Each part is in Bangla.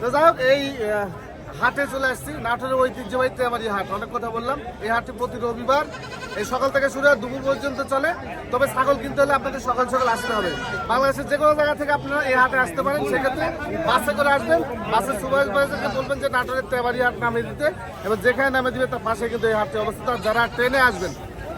তো যাই হোক, এই হাটে চলে আসছি। নাটোরের ঐতিহ্যবাহী তেমারি হাট। অনেক কথা বললাম। এই হাটটি প্রতি রবিবার, এই সকাল থেকে শুরু হয়, দুপুর পর্যন্ত চলে। তবে ছাগল কিনতে হলে আপনাদের সকাল সকাল আসতে হবে। বাংলাদেশের যে কোনো জায়গা থেকে আপনারা এই হাটে আসতে পারেন। সেক্ষেত্রে বাসে করে আসবেন। বাসের সুপারভাইজারকে বলবেন যে, নাটোরের তেমারি হাট নামে দিতে। এবং যেখানে নামে দিবে, তার পাশে কিন্তু এই হাটটি অবস্থিত। যারা ট্রেনে আসবেন,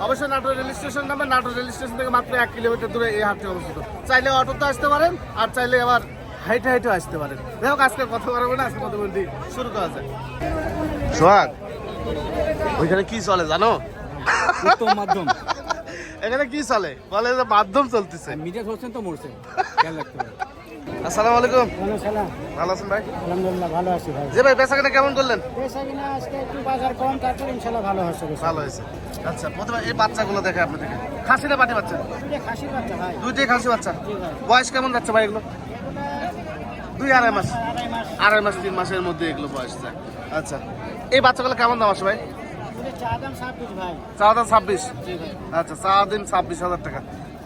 অবশ্যই নাটোর রেল স্টেশন নামে। নাটোর রেল স্টেশন থেকে মাত্র এক কিলোমিটার দূরে এই হাটটি অবস্থিত। চাইলে অটোতে আসতে পারেন, আর চাইলে আবার হাইটে হাইটে আসতে পারেন। যাই হোক আজকে কথা বলব না আজকে কথা বলতে শুরু করা যায় সোহাগ ওইখানে কি চলে জানো? উত্তম মাধ্যম। এখানে কি চলে? বলে যে মাধ্যম চলতেছে। মিডিয়া ধরছেন তো মরছে। খেয়াল রাখতে হবে। আসসালামু আলাইকুম। ভালো সালাম। ভালো আছেন ভাই? আলহামদুলিল্লাহ ভালো আছি ভাই। ভাই বেচা কেমন করলেন? আজকে একটু বাজার কম তারপর ভালো হচ্ছে ভালো হয়েছে। আচ্ছা প্রথমে এই বাচ্চাগুলো দেখে আপনাদেরকে। খাসি না পাটি বাচ্চা? বাচ্চা ভাই। দুইটাই খাসি বাচ্চা? বয়স কেমন যাচ্ছে ভাই এগুলো? দুই আড়াই মাস আড়াই মাস তিন মাসের মধ্যে এগুলো বয়স যায়। আচ্ছা এই বাচ্চাগুলো কেমন দাম আসে ভাই? চা দাম ছাব্বিশ আচ্ছা চা দিন ছাব্বিশ হাজার টাকা।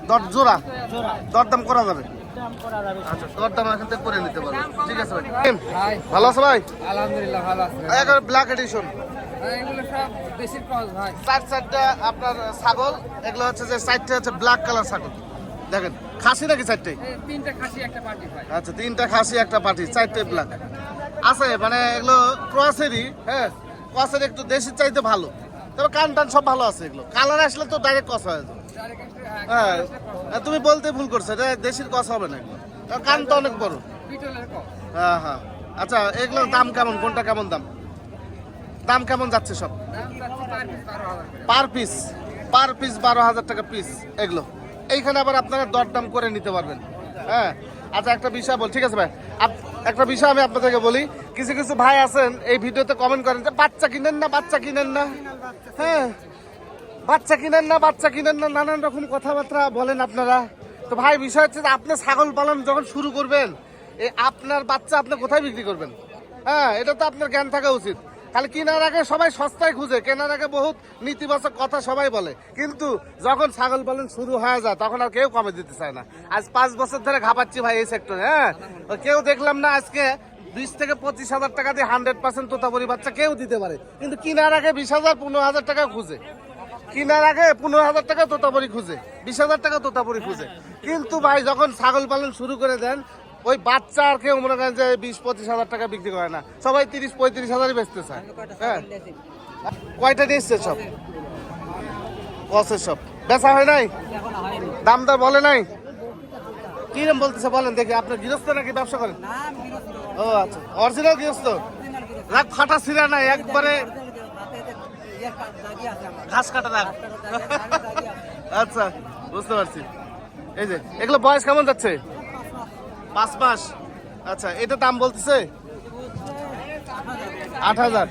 দর জোড়া? জোড়া। দরদাম করা যাবে? দাম করা যাবে। আচ্ছা দরদাম এখান থেকে করে নিতে পারব। ঠিক আছে ভাই। ভালো আছে ভাই? আলহামদুলিল্লাহ ভালো আছে। একবার ব্ল্যাক এডিশন চার চারটা আপনার ছাগল এগুলো হচ্ছে যে চারটে হচ্ছে ব্ল্যাক কালার ছাগল। দেখেন খাসি নাকি চারটে? আচ্ছা তিনটা খাসি একটা পাটি চারটে ব্ল্যাক আছে মানে এগুলো ক্রসেরই হ্যাঁ? ক্রসের একটু দেশির চাইতে ভালো। তবে কান টান সব ভালো আছে এগুলো। কালার আসলে তো ডাইরেক্ট কষ হয়ে যাবে হ্যাঁ তুমি বলতে ভুল করছ এটা দেশির কষ হবে না এগুলো। কারণ কান তো অনেক বড়। হ্যাঁ হ্যাঁ। আচ্ছা এগুলোর দাম কেমন? কোনটা কেমন দাম? দাম কেমন যাচ্ছে সব? পার পিস পার পিস বারো হাজার টাকা পিস এগুলো। এইখানে আবার আপনারা দরদাম করে নিতে পারবেন। হ্যাঁ? আচ্ছা একটা বিষয় বল, ঠিক আছে ভাই? একটা বিষয় আমি আপনাদেরকে বলি। কিছু কিছু ভাই আছেন, এই ভিডিওতে কমেন্ট করেন যে, বাচ্চা কিনেন না, বাচ্চা কিনেন না? হ্যাঁ? বাচ্চা কিনেন না, বাচ্চা কিনেন না, নানান রকম কথাবার্তা বলেন আপনারা। তো ভাই, বিষয় হচ্ছে যে, আপনি ছাগল পালন যখন শুরু করবেন, এই আপনার বাচ্চা আপনি কোথায় বিক্রি করবেন? হ্যাঁ? এটা তো আপনার জ্ঞান থাকা উচিত। তাহলে কেনার আগে সবাই সস্তায় খুঁজে, কেনার আগে বহুত নীতিবাচক কথা সবাই বলে। কিন্তু যখন ছাগল পালন শুরু হয়ে যায়, তখন আর কেউ কমে দিতে চায় না। আজ পাঁচ বছর ধরে ঘাপাচ্ছি ভাই এই সেক্টরে হ্যাঁ? কেউ দেখলাম না আজকে বিশ থেকে পঁচিশ হাজার টাকা দিয়ে হান্ড্রেড পার্সেন্ট তোতাপুরি বাচ্চা কেউ দিতে পারে। কিন্তু কেনার আগে বিশ হাজার, পনেরো হাজার টাকা খুঁজে। কেনার আগে পনেরো হাজার টাকা তোতাপুরি খুঁজে, বিশ হাজার টাকা তোতাপুরি খুঁজে। কিন্তু ভাই যখন ছাগল পালন শুরু করে দেন ওই বাচ্চা আর কেউ মনে করেন যে বিশ পঁচিশ হাজার টাকা বিক্রি করে না। সবাই তিরিশ পঁয়ত্রিশ হাজারই বেচতে চায়। হ্যাঁ। কয়টা নিয়ে সব? কসের সব। বেচা হয় নাই? দাম দর বলে নাই? কিরম বলতেছে বলেন দেখি আপনার গৃহস্থ নাকি ব্যবসা করেন? ও আচ্ছা অরিজিনাল গৃহস্থ? রাগ ফাটা ছিঁড়া নাই একবারে ঘাস কাটা দাগ। আচ্ছা বুঝতে পারছি। এই যে এগুলো বয়স কেমন যাচ্ছে? পাঁচ মাস? আচ্ছা এটা দাম বলতেছে? আট হাজার।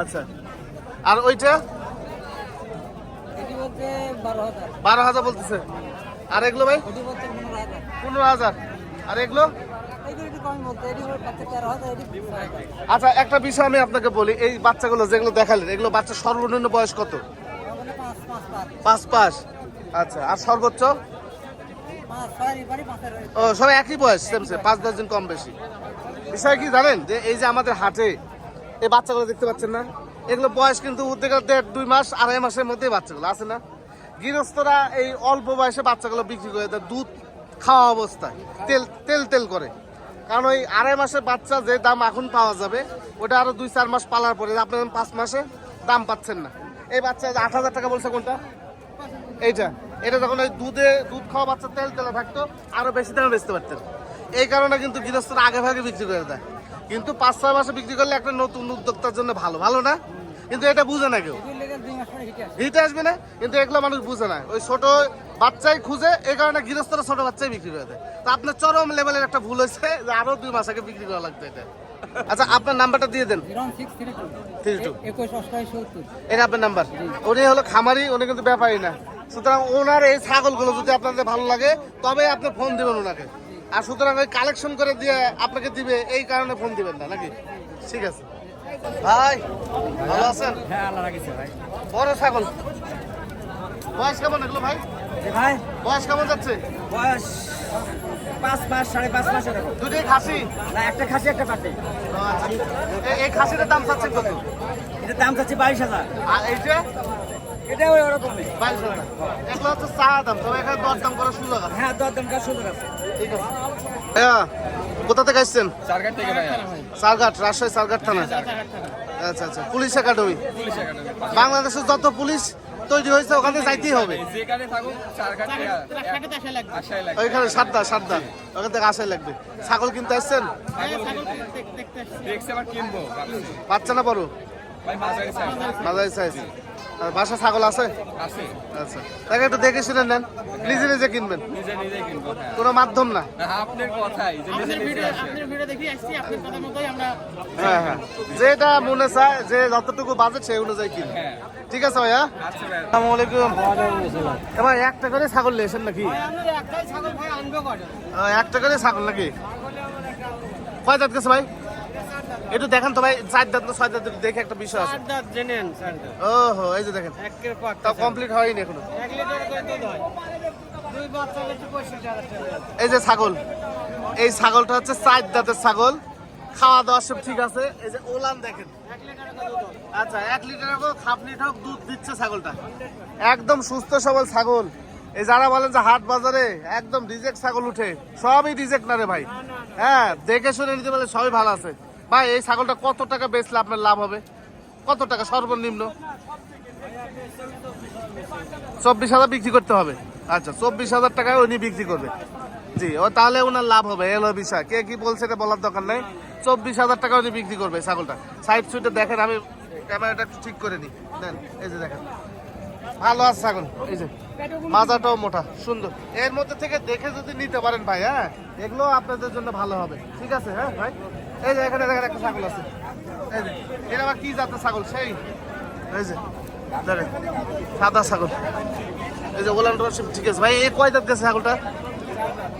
আচ্ছা। আর ওইটা? বারো হাজার বলতেছে। আর এগুলো ভাই? পনেরো হাজার। আর এগুলো? আচ্ছা একটা বিষয় আমি আপনাকে বলি, এই বাচ্চাগুলো যেগুলো দেখালেন, এগুলো বাচ্চা সর্বনিম্ন বয়স কত? পাঁচ পাঁচ আচ্ছা আর সর্বোচ্চ? ও, সবাই একই বয়স পাঁচ, দশ দিন কম বেশি। বিষয় কি জানেন? যে এই যে আমাদের হাটে এই বাচ্চাগুলো দেখতে পাচ্ছেন না? এগুলো বয়স কিন্তু দেড়, দুই মাস, আড়াই মাসের মধ্যে বাচ্চাগুলো আছে না? গৃহস্থরা এই অল্প বয়সে বাচ্চাগুলো বিক্রি করে দেয় দুধ খাওয়া অবস্থায়, তেল তেল তেল করে। কারণ ওই আড়াই মাসের বাচ্চা যে দাম এখন পাওয়া যাবে, ওটা আরও দুই, চার মাস পালার পরে, আপনার পাঁচ মাসে দাম পাচ্ছেন না। এই বাচ্চা আট হাজার টাকা বলছে কোনটা? এইটা। এটা যখন ওই দুধে দুধ খাওয়া বাচ্চা তেল তেলে থাকতো আরও বেশি দামে বেচতে পারতেন। এই কারণে কিন্তু গৃহস্থরা আগে ভাগে বিক্রি করে দেয়। কিন্তু পাঁচ ছয় মাসে বিক্রি করলে একটা নতুন উদ্যোক্তার জন্য ভালো। ভালো না? কিন্তু এটা বুঝে না কেউ। হিট আসবে না? কিন্তু এগুলো মানুষ বুঝে না। ওই ছোট বাচ্চাই খুঁজে এই কারণে গৃহস্থরা ছোট বাচ্চাই বিক্রি করে দেয়। তো আপনার চরম লেভেলের একটা ভুল হয়েছে যে আরও দুই মাস আগে বিক্রি করা লাগতো এটা। আচ্ছা আপনার নাম্বারটা দিয়ে দেন। Three two. এটা আপনার নাম্বার উনি হলো খামারি উনি কিন্তু ব্যাপারী না। সুতরাং ওনার এই ছাগলগুলো যদি আপনাদের ভালো লাগে তবে আপনি ফোন দিবেন ওনাকে। আর সুতরাং ওই কালেকশন করে দিয়ে আপনাকে দিবে এই কারণে ফোন দিবেন না নাকি? ঠিক আছে। ভাই ভালো আছেন? হ্যাঁ বড় ছাগল। বয়স কেমন এগুলো ভাই? ভাই? বয়স কেমন যাচ্ছে? বয়স পাঁচ মাস সাড়ে পাঁচ মাস এরকম। দুটোই খাসি? না একটা খাসি একটা পাটে। আচ্ছা। এই খাসিটার দাম চাচ্ছেন কত? এটার দাম চাচ্ছি বাইশ হাজার। আর এইটা? এটা ওই বাইশ হাজার এগুলো হচ্ছে চা দাম তবে এখানে দর দাম করার সুযোগ আছে। হ্যাঁ দর দাম কাজ সুযোগ আছে। ঠিক আছে। হ্যাঁ কোথা থেকে আসছেন? চারঘাট থেকে ভাই সারঘাট রাজশাহী সারঘাট থানা। আচ্ছা আচ্ছা পুলিশ একাডেমি। বাংলাদেশের যত পুলিশ তৈরি হয়েছে ওখানে যাইতেই হবে। চারঘাট ওইখানে সাতটা সাতটা। ওখান থেকে আসাই লাগবে। ছাগল কিনতে আসছেন? দেখছি আবার কিনবো। ভাবছি। বাচ্চা না বড়? মাঝারি সাইজ আর বাসা ছাগল আছে? আছে। আচ্ছা। তাকে একটু দেখে শুনে নেন। নিজে নিজে কিনবেন? নিজে নিজে কিনবো হ্যাঁ। কোনো মাধ্যম না? না, আপনার কথাই যে নিজে নিজে আসে। হ্যাঁ হ্যাঁ। যেটা মনে চায় যে যতটুকু বাজেট সেই অনুযায়ী কিনবে হ্যাঁ। ঠিক আছে ভাইয়া? আচ্ছা ভাই। আসসালামু আলাইকুম। এবার একটা করে ছাগল নিয়েছেন নাকি? একটা করে ছাগল নাকি? কয় গেছে ভাই? একটু দেখেন তো ভাই চার দাঁত না ছয় দাঁত দেখে একটা বিষয় আছে। ওহো এই যে দেখেন। তাও কমপ্লিট হয়নি এখনও। এই যে ছাগল। এই ছাগলটা হচ্ছে চার দাঁতের ছাগল। খাওয়া দাওয়া সব ঠিক আছে। এই যে ওলান দেখেন। আচ্ছা এক লিটার হোক হাফ লিটার দুধ দিচ্ছে ছাগলটা। একদম সুস্থ সবল ছাগল। এই যারা বলেন যে হাট বাজারে একদম রিজেক্ট ছাগল উঠে সবই রিজেক্ট না রে ভাই। হ্যাঁ দেখে শুনে নিতে পারলে সবই ভালো আছে। ভাই, এই ছাগলটা কত টাকা বেচলে আপনার লাভ হবে? কত টাকা সর্বনিম্ন? চব্বিশ হাজার বিক্রি করতে হবে। আচ্ছা চব্বিশ হাজার টাকায় উনি বিক্রি করবে। জি, ও তাহলে ওনার লাভ হবে, এলো বিষয় কে কি বলছে এটা বলার দরকার নেই। চব্বিশ হাজার টাকা উনি বিক্রি করবে ছাগলটা। সাইড সুইটে দেখেন, আমি ক্যামেরাটা ঠিক করে নিই। দেন, এই যে দেখেন। ভালো আছে ছাগল, এই যে। মাজাটাও মোটা, সুন্দর। এর মধ্যে থেকে দেখে যদি নিতে পারেন ভাই হ্যাঁ? এগুলো আপনাদের জন্য ভালো হবে। ঠিক আছে হ্যাঁ ভাই? এই যে এখানে দেখেন একটা ছাগল আছে। এই যে এটা আবার কি জাতের ছাগল? সেই। এই যে সাদা ছাগল। এই যে, ওলান ঠিক আছে। ভাই, এ কয় দাঁত গেছে ছাগলটা?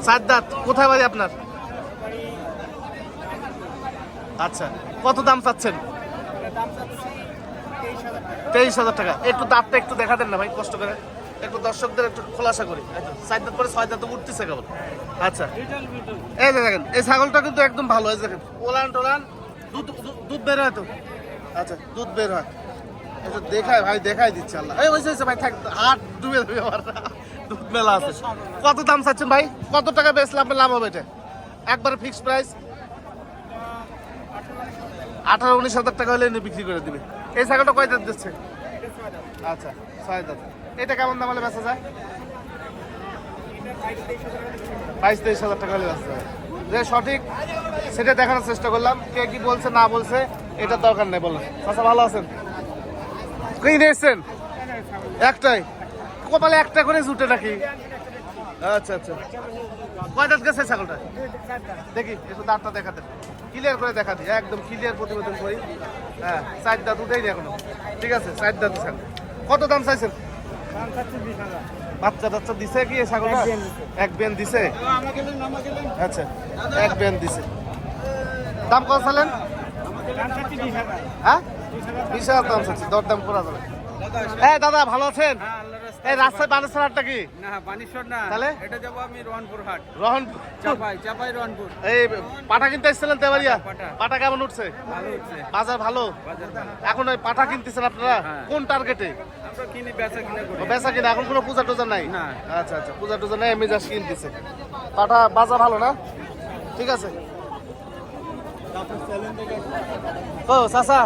চার দাঁত। কোথায় বাড়ি আপনার? আচ্ছা কত দাম চাচ্ছেন? তেইশ হাজার টাকা। একটু দাঁতটা একটু দেখা দেন না ভাই, কষ্ট করে। একটু দর্শকদের একটু খোলাসা করি। চার দাঁত পরে ছয় দাঁত উঠতেছে কেবল। আচ্ছা। এই দেখেন এই ছাগলটা কিন্তু একদম ভালো এই দেখেন ওলান টোলান দুধ দুধ- বের হয় তো? আচ্ছা দুধ বের হয়। এটা দেখায় ভাই দেখাই দিচ্ছে আল্লাহ। এই হয়েছে ভাই থাক হাত ডুবে দেবে আমার। দুধ মেলা আছে। কত দাম চাচ্ছেন ভাই? কত টাকা বেচলে আপনার লাভ হবে এটা? একবার ফিক্সড প্রাইস আঠারো উনিশ হাজার টাকা হলে এনে বিক্রি করে দিবে। এই ছাগলটা কয় দাঁত দিচ্ছে? আচ্ছা ছয় দাঁত। এটা কেমন দাম হলে বেচা যায়? বাইশ তেইশ হাজার টাকা হলে বেচা যায়। যে সঠিক, সেটা দেখানোর চেষ্টা করলাম। কে কি বলছে, না বলছে, এটার দরকার নেই বলেন আচ্ছা ভালো আছেন? কি নিয়েছেন? একটাই। কপালে একটা করে জুটে নাকি? আচ্ছা আচ্ছা। কয় গেছে ছাগলটা? দেখি, একটু দাঁতটা দেখাতে। ক্লিয়ার করে দেখা দিই, একদম ক্লিয়ার প্রতিবেদন করি। হ্যাঁ চার দাঁত উঠেই এখনও। ঠিক আছে, চার দাঁত দিচ্ছেন কত দাম চাইছেন? বাচ্চা টাচ্চা দিছে কি ছাগল এক বেন দিছে। আচ্ছা এক বেন দিছে। দাম কত চালেন? হ্যাঁ? বিশ হাজার দাম চাচ্ছি দর দাম করা যাবে। হ্যাঁ দাদা ভালো আছেন? এই রাস্তায় বানেশ্বর হাটটা কি? না বানেশ্বর না। তাহলে? এটা যাব আমি রহনপুর হাট। রহন চাপাই চাপাই রহনপুর এই পাটা কিনতে এসেছিলেন তেবারিয়া পাটা। পাটা কেমন উঠছে? ভালো হচ্ছে বাজার ভালো? এখন ওই পাটা কিনতেছেন আপনারা? হ্যাঁ। কোন টার্গেটে আমরা কিনে বেচা কিনে করি। বেচা কিনা। এখন কোনো পূজা টুজা নাই? না। আচ্ছা আচ্ছা। পূজা টুজা নাই জাস্ট কিনতেছে। পাটা বাজার ভালো না? ঠিক আছে। ও চাচা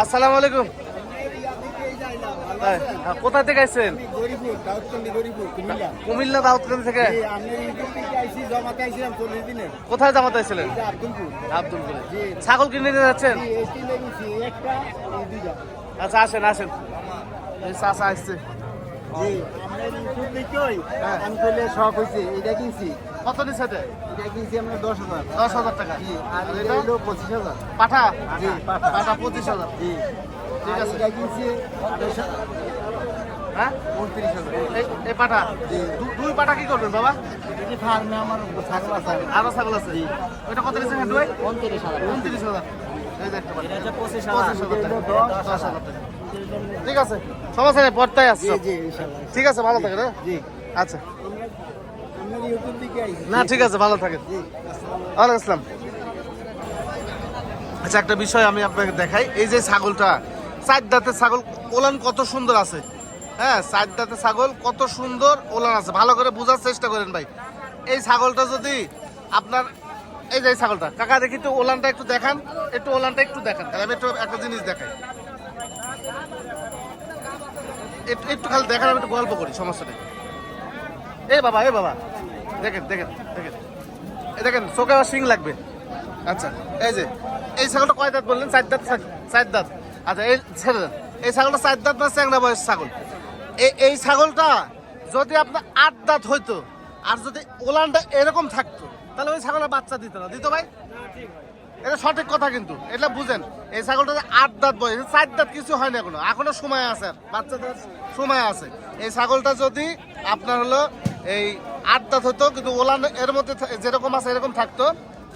আসসালামু আলাইকুম। কোথা থেকে আসছেন কুমিল্লা। দাউদকান্দি থেকে? কোথায় জামাতে আসছিলেন আব্দুলপুর। ছাগল কিনে নিতে যাচ্ছেন? আচ্ছা আসেন আসেন। আসছে। হ্যাঁ। আমি করলে শখ হয়েছে এটা কিনছি। কত নিচ্ছে এটা? এটা কিনছি আমরা দশ হাজার। দশ হাজার টাকা। জি আর আর এটা এটা হলো পঁচিশ হাজার। পাঠা? জি, পাঠা। পাঠা পঁচিশ হাজার। জি। ঠিক আছে। এটা কিনছি আঠাশ হ্যাঁ? উনত্রিশ হাজার। এই-। দুই কি করবেন বাবা? ফার্মে আমার ছাগল আছে। আরও ছাগল আছে? ওইটা কত নিচ্ছে হ্যাঁ দুই উনত্রিশ হাজার। উনত্রিশ হাজার। এই যে একটা পাঠা। এটা পঁচিশ পঁচিশ হাজার দশ হাজার ঠিক আছে। সমস্যা নেই পড়তাই জি আসছো ঠিক আছে ভালো থাকে না জি। আচ্ছা। থেকে না ঠিক আছে ভালো থাকেন। ওয়ালাইকুম আসসালাম। আচ্ছা একটা বিষয় আমি আপনাকে দেখাই। এই যে ছাগলটা চার দাঁতের ছাগল, ওলান কত সুন্দর আছে। হ্যাঁ চার দাঁতের ছাগল কত সুন্দর ওলান আছে। ভালো করে বোঝার চেষ্টা করেন ভাই। এই ছাগলটা যদি আপনার, এই যে এই ছাগলটা, কাকা দেখি একটু ওলানটা একটু দেখান, একটু ওলানটা একটু দেখান। আমি একটু, একটা জিনিস দেখাই। একটু একটু খালি দেখান, আমি একটু গল্প করি, সমস্যা নেই। এ বাবা এ বাবা। দেখেন দেখেন দেখেন। এই দেখেন, চোখে আবার শিং লাগবে। আচ্ছা এই যে, এই ছাগলটা কয় দাঁত বললেন? চার দাঁত চার দাঁত। আচ্ছা এই ছেড়ে দেন। এই ছাগলটা চার দাঁত না চ্যাংরা বয়স ছাগল? এই এই ছাগলটা যদি আপনার আট দাঁত হইতো আর যদি ওলানটা এরকম থাকতো তাহলে ওই ছাগলের বাচ্চা দিত না। দিত ভাই? এটা সঠিক কথা কিন্তু। এটা বুঝেন এই ছাগলটা আট দাঁত বয়স চার দাঁত কিছু হয় না এখনও। এখনও সময় আছে আর, বাচ্চাদের সময় আছে। এই ছাগলটা যদি আপনার হলো এই আট দাঁত হতো কিন্তু ওলান এর মধ্যে যেরকম আছে এরকম থাকতো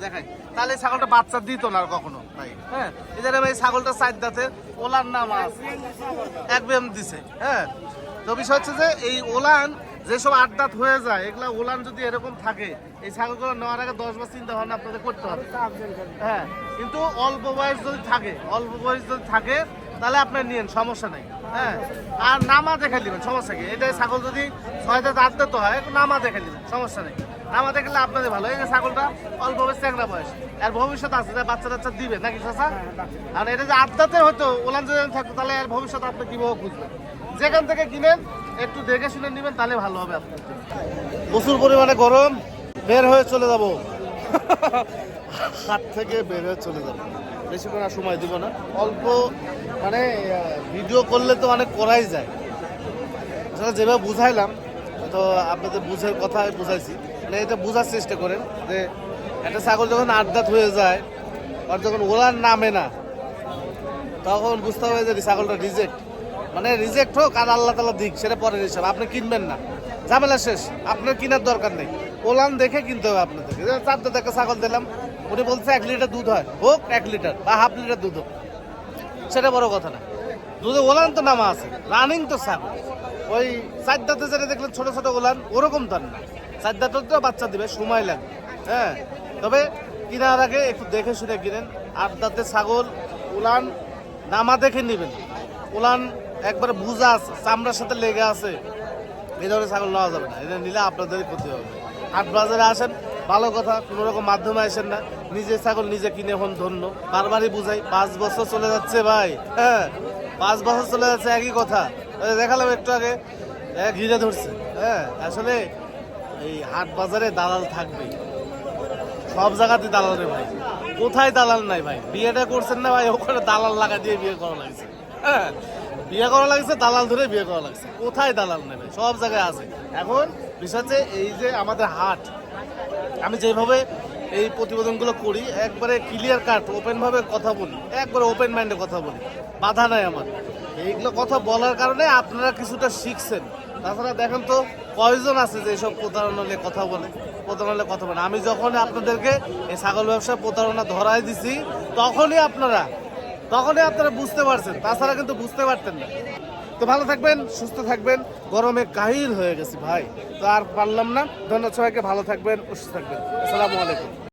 দেখাই। তাহলে ছাগলটা বাচ্চা দিত না কখনো, ভাই। হ্যাঁ? জন্য এই ছাগলটা চার দাঁতের ওলান নাম আছে। এক ব্যায়াম দিছে হ্যাঁ? তো হচ্ছে যে, এই ওলান যেসব আট দাঁত হয়ে যায়, এগুলা ওলান যদি এরকম থাকে, এই ছাগলগুলো নেওয়ার আগে দশ বার চিন্তা ভাবনা আপনাদের করতে হবে। হ্যাঁ? কিন্তু অল্প বয়স যদি থাকে, অল্প বয়স যদি থাকে, তাহলে আপনার নিয়েন, সমস্যা নেই। হ্যাঁ? আর নামা দেখে নেবেন সমস্যা কি? এটা ছাগল যদি ছয় দাঁত, আট দাঁত হয়, নামা দেখে নেবেন সমস্যা নেই। নামা দেখলে আপনাদের ভালো এই যে ছাগলটা। অল্প বয়স চ্যাংরা বয়স। আর ভবিষ্যৎ আছে যে বাচ্চা টাচ্চা দিবে নাকি চাষা আর এটা যে আট হয়তো ওলান যদি থাকতো তাহলে আর ভবিষ্যৎ আপনি কীভাবে বুঝবেন? যেখান থেকে কিনেন একটু দেখে শুনে নেবেন তাহলে ভালো হবে আপনার। প্রচুর পরিমাণে গরম বের হয়ে চলে যাব। হাত থেকে বের হয়ে চলে যাব। বেশিক্ষণ আর সময় দিব না। অল্প মানে ভিডিও করলে তো অনেক করাই যায়। আসলে যেভাবে বুঝাইলাম তো আপনাদের বুঝের কথা বুঝাইছি। মানে এটা বোঝার চেষ্টা করেন যে একটা ছাগল যখন আড্ডাত হয়ে যায়, আর যখন ওলার নামে না, তখন বুঝতে হবে যে ছাগলটা রিজেক্ট মানে রিজেক্ট হোক আর আল্লাহ তালা দিক, সেটা পরের হিসাব। আপনি কিনবেন না। ঝামেলা শেষ। আপনার কেনার দরকার নেই। ওলান দেখে কিনতে হবে আপনাদেরকে। চার দাঁত একটা ছাগল দিলাম, উনি বলছে এক লিটার দুধ হয়। হোক, এক লিটার বা হাফ লিটার দুধ হোক। সেটা বড় কথা না। দুধে ওলান তো নামা আছে। রানিং তো ছাগল। ওই চার যেটা দেখলেন ছোট ছোট ওলান, ওরকম তো আর না। চার দাঁতের তো বাচ্চা দিবে, সময় লাগবে হ্যাঁ তবে কেনার আগে একটু দেখে শুনে কিনেন। আট দাঁতের ছাগল, উলান নামা দেখে নেবেন। উলান একবার বুঝা আছে, চামড়ার সাথে লেগে আছে। এই ধরনের ছাগল নেওয়া যাবে না, এটা নিলে আপনাদেরই ক্ষতি হবে। হাট বাজারে আসেন, ভালো কথা, কোনো রকম মাধ্যমে আসেন না। নিজে ছাগল নিজে কিনে হন ধন্য। বারবারই বুঝাই, পাঁচ বছর চলে যাচ্ছে ভাই। হ্যাঁ পাঁচ বছর চলে যাচ্ছে একই কথা। দেখালাম একটু আগে। ঘিরে ধরছে। হ্যাঁ আসলে এই হাট বাজারে দালাল থাকবে। সব জায়গাতে দালাল রে ভাই। কোথায় দালাল নাই ভাই? বিয়েটা করছেন না ভাই? ওখানে দালাল লাগা দিয়ে বিয়ে করা লাগছে। হ্যাঁ বিয়ে করা লাগছে, দালাল ধরে বিয়ে করা লাগছে। কোথায় দালাল ভাই? সব জায়গায় আছে। এখন বিষয় এই যে আমাদের হাট, আমি যেভাবে এই প্রতিবেদনগুলো করি, একবারে ক্লিয়ার কাট ওপেনভাবে কথা বলি। একবারে ওপেন মাইন্ডে কথা বলি। বাধা নাই আমার। এইগুলো কথা বলার কারণে আপনারা কিছুটা শিখছেন। তাছাড়া দেখেন তো, কয়জন আছে যে এসব প্রতারণা নিয়ে কথা বলে? প্রতারণা কথা বলে। আমি যখন আপনাদেরকে এই ছাগল ব্যবসা প্রতারণা ধরাই দিছি, তখনই আপনারা তখনই আপনারা বুঝতে পারছেন। তাছাড়া কিন্তু বুঝতে পারতেন না। তো ভালো থাকবেন, সুস্থ থাকবেন। গরমে কাহিল হয়ে গেছি ভাই। তো আর পারলাম না। ধন্যবাদ সবাইকে। ভালো থাকবেন, সুস্থ থাকবেন। আসসালামু আলাইকুম।